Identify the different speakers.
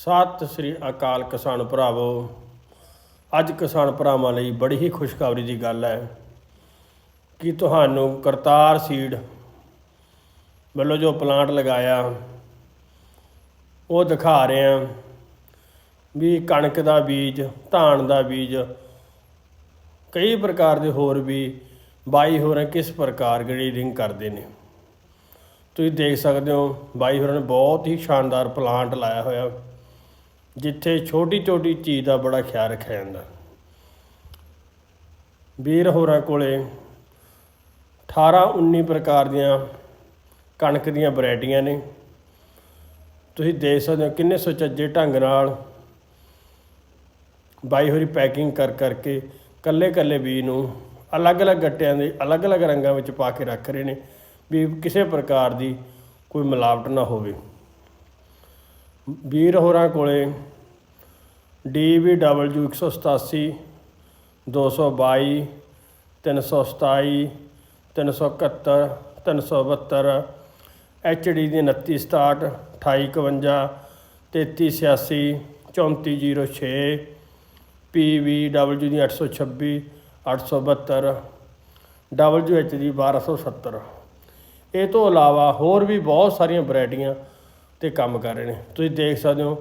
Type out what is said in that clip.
Speaker 1: ਸਤਿ ਸ੍ਰੀ ਅਕਾਲ ਕਿਸਾਨ ਭਰਾਵੋ, ਅੱਜ ਕਿਸਾਨ ਭਰਾਵਾਂ ਲਈ ਬੜੀ ਹੀ ਖੁਸ਼ਖਬਰੀ ਦੀ ਗੱਲ ਹੈ ਕਿ ਤੁਹਾਨੂੰ ਕਰਤਾਰ ਸੀਡ ਵੱਲੋਂ ਜੋ ਪਲਾਂਟ ਲਗਾਇਆ, ਉਹ ਦਿਖਾ ਰਹੇ ਹਾਂ ਵੀ ਕਣਕ ਦਾ ਬੀਜ, ਧਾਨ ਦਾ ਬੀਜ, ਕਈ ਪ੍ਰਕਾਰ ਦੇ ਹੋਰ ਵੀ ਬਾਈ ਹੋਰਾਂ ਕਿਸ ਪ੍ਰਕਾਰ ਗਰੀਡਿੰਗ ਕਰਦੇ ਨੇ। ਤੁਸੀਂ ਦੇਖ ਸਕਦੇ ਹੋ ਬਾਈ ਹੋਰਾਂ ਨੇ ਬਹੁਤ ਹੀ ਸ਼ਾਨਦਾਰ ਪਲਾਂਟ ਲਾਇਆ ਹੋਇਆ। ਜਿੱਥੇ ਛੋਟੀ ਛੋਟੀ ਚੀਜ਼ ਦਾ ਬੜਾ ਖਿਆਲ ਰੱਖਿਆ ਜਾਂਦਾ। ਵੀਰ ਹੋਰਾਂ ਕੋਲੇ 18 19 ਪ੍ਰਕਾਰ ਦੀਆਂ ਕਣਕ ਦੀਆਂ ਵੈਰਾਈਟੀਆਂ ਨੇ। ਤੁਸੀਂ ਦੇਖ ਸਕਦੇ ਹੋ ਕਿੰਨੇ ਸੁਚੱਜੇ ਢੰਗ ਨਾਲ ਬਾਈ ਹੋਰੀ ਪੈਕਿੰਗ ਕਰ ਕਰਕੇ ਕੱਲੇ ਕੱਲੇ ਬੀਜ ਨੂੰ ਅਲੱਗ-ਅਲੱਗ ਗੱਟਿਆਂ ਦੇ ਅਲੱਗ-ਅਲੱਗ ਰੰਗਾਂ ਵਿੱਚ ਪਾ ਕੇ ਰੱਖ ਰਹੇ ਨੇ ਵੀ ਕਿਸੇ ਪ੍ਰਕਾਰ ਦੀ ਕੋਈ ਮਿਲਾਵਟ ਨਾ ਹੋਵੇ। ਵੀਰ ਹੋਰਾਂ ਕੋਲੇ DVW 187 222 327 371 372 HD ਦੀ 29 67 2851 3386 3406 PVW ਦੀ 826 872 WH ਦੀ 1270 ਇਹ ਤੋਂ ਇਲਾਵਾ ਹੋਰ ਵੀ ਬਹੁਤ ਸਾਰੀਆਂ ਵੈਰਾਈਟੀਆਂ ਤੇ ਕੰਮ ਕਰ ਰਹੇ ਨੇ। ਤੁਸੀਂ ਦੇਖ ਸਕਦੇ ਹੋ